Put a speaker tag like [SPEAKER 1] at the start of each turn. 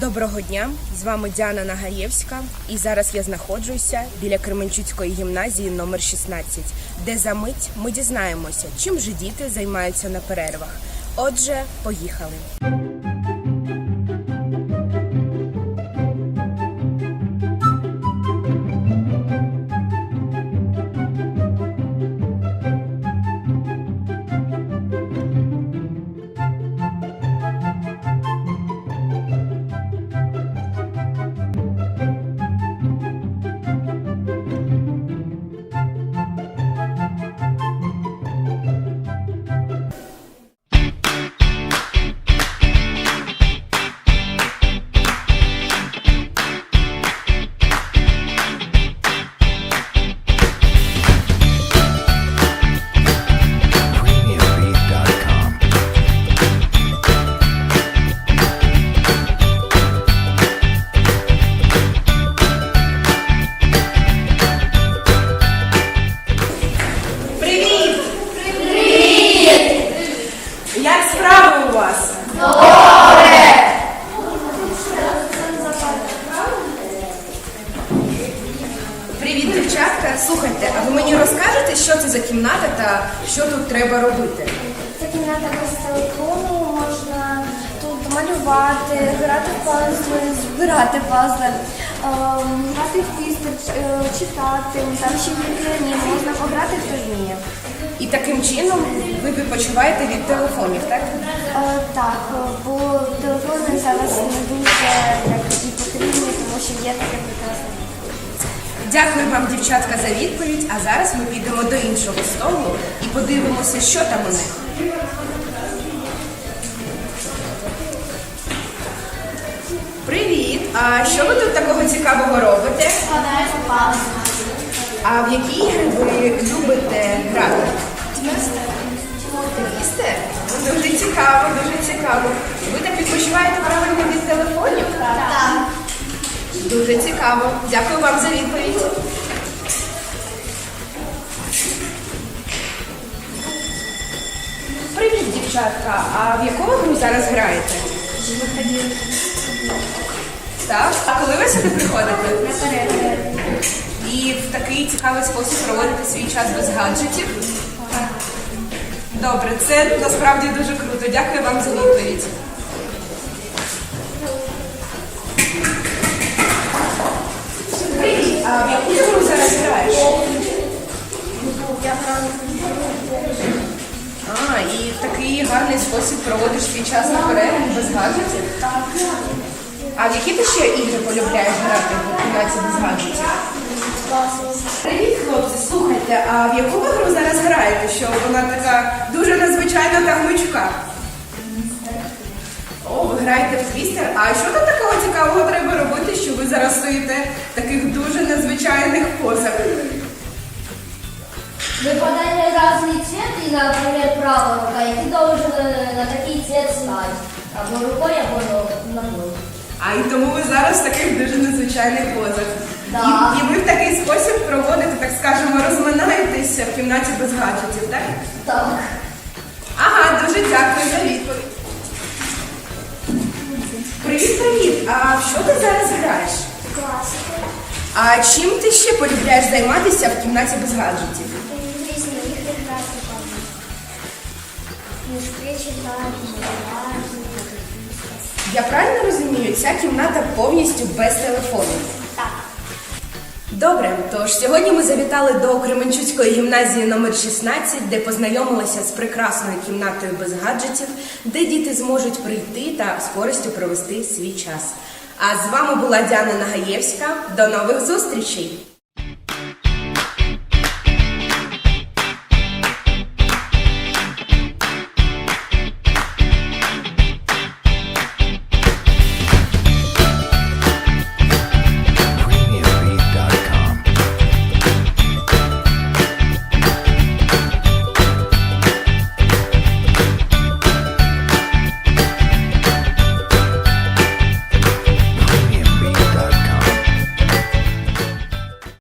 [SPEAKER 1] Доброго дня! З вами Діана Нагаєвська, і зараз я знаходжуся біля Кременчуцької гімназії номер 16, де за мить ми дізнаємося, чим же діти займаються на перервах. Отже, поїхали. Що тут треба робити?
[SPEAKER 2] Це кімната без телефону, можна тут малювати, грати в пазли, збирати пазли, ем, грати в твістер, е, читати, там ще є можна пограти хто вміє.
[SPEAKER 1] І таким чином ви відпочиваєте від телефонів, так?
[SPEAKER 2] Е, так, е, бо телефони зараз не дуже і потрібні, тому що є таке прекрасне.
[SPEAKER 1] Дякую вам, дівчатка, за відповідь. А зараз ми підемо до іншого столу і подивимося, що там у них. Привіт! А що ви тут такого цікавого робите?
[SPEAKER 2] Складається пазли.
[SPEAKER 1] А в які ігри ви любите грати? Теністе? Дуже цікаво, дуже цікаво. Ви так відпочиваєте правильно від телефонів?
[SPEAKER 2] Так.
[SPEAKER 1] Дуже цікаво. Дякую вам за відповідь. Привіт, дівчатка. А в яку ви гру зараз граєте? Так. А коли ви сюди приходите? І в такий цікавий спосіб проводити свій час без гаджетів? Добре, це насправді дуже круто. Дякую вам за відповідь. Такий гарний спосіб проводиш свій час на перерві без гаджетів? А в які ти ще ігри полюбляєш грати в кімнаті без гаджетів? Привіт, хлопці, слухайте, а в яку ви гру зараз граєте? Що вона така дуже незвичайна та гнучка? О, ви граєте в твістер. А що там такого цікавого треба робити, що ви зараз стоїте в таких дуже незвичайних позах?
[SPEAKER 3] И, например, правая рука, и ты должен на такой цвет стать. Або рукой, або ногой.
[SPEAKER 1] А і тому ви зараз в таких дуже незвичайних позах.
[SPEAKER 3] Да.
[SPEAKER 1] І, і ви в такий спосіб проводите, так скажемо, розминаєтеся в кімнаті без гаджетів, так?
[SPEAKER 3] Так.
[SPEAKER 1] Ага, дуже дякую за відповідь. Привіт, привіт! А в що ти зараз граєш?
[SPEAKER 2] Класика.
[SPEAKER 1] А чим ти ще полюбляєш займатися в кімнаті без гаджетів? Я правильно розумію, ця кімната повністю без телефону.
[SPEAKER 2] Так.
[SPEAKER 1] Добре, тож сьогодні ми завітали до Кременчуцької гімназії номер 16, де познайомилися з прекрасною кімнатою без гаджетів, де діти зможуть прийти та з користю провести свій час. А з вами була Діана Нагаєвська. До нових зустрічей!